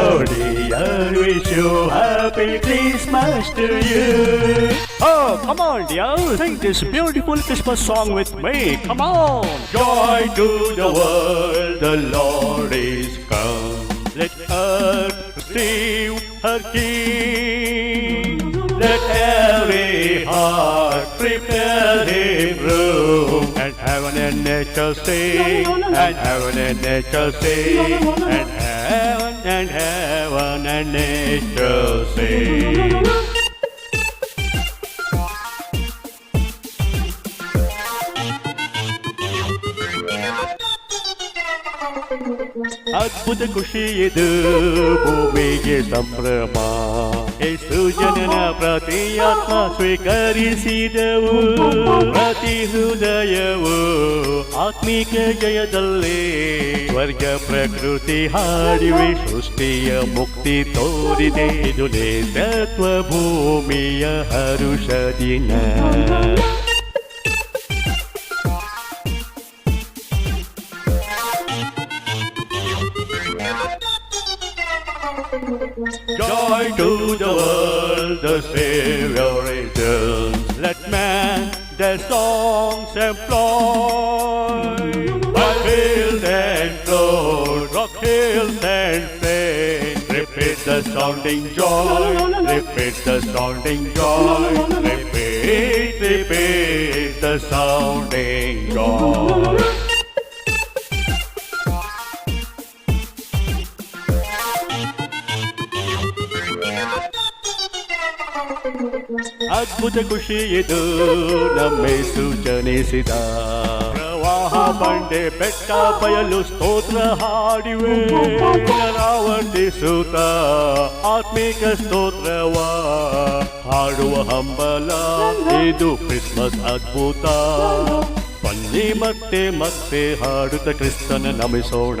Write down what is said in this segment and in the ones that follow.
Oh dear wish you happy Christmas to you Oh come on dear sing this beautiful Christmas song with me come on Joy to the world the Lord is come Let earth receive her King heart prepare him room And heaven and nature sing And heaven and nature sing And heaven and heaven and nature sing ಅದ್ಭುತ ಖುಷಿ ಇದು ಭೂಮಿಗೆ ಸಂಭ್ರಮ ಯೇಸು ಜನನ ಪ್ರತಿಯಾತ್ಮ ಸ್ವೀಕರಿಸಿದವು. ಪ್ರತಿ ಹೃದಯವು ಆತ್ಮಿಕ ಜಯದಲ್ಲೇ ಸ್ವರ್ಗ ಪ್ರಕೃತಿ ಹಾಡಿವೆ ಸೃಷ್ಟಿಯ ಮುಕ್ತಿ ತೋರಿದೆ. ಇದು ತತ್ವ ಭೂಮಿಯ ಹರುಷ ದಿನ. Joy to the world, the Savior returns. Let man their songs employ. While hills and flood, rock hills and plain. Repeat the sounding joy, repeat the sounding joy. Repeat, repeat the sounding joy. ಅದ್ಭುತ ಖುಷಿ ಇದು. ನಮ್ಮೆ ಸೂಚನಿಸಿದ. ಪ್ರವಾಹ ಬಂಡೆ ಬೆಟ್ಟ ಬಯಲು ಸ್ತೋತ್ರ ಹಾಡಿವೆ. ಆವರ್ತಿಸುತ್ತ ಆತ್ಮಿಕ ಸ್ತೋತ್ರವ. ಹಾಡುವ ಹಂಬಲ ಇದು ಕ್ರಿಸ್ಮಸ್ ಅದ್ಭುತ. ಬನ್ನಿ ಮತ್ತೆ ಮತ್ತೆ ಹಾಡುತ್ತ ಕ್ರಿಸ್ತನ ನಮಿಸೋಣ.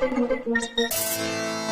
待って。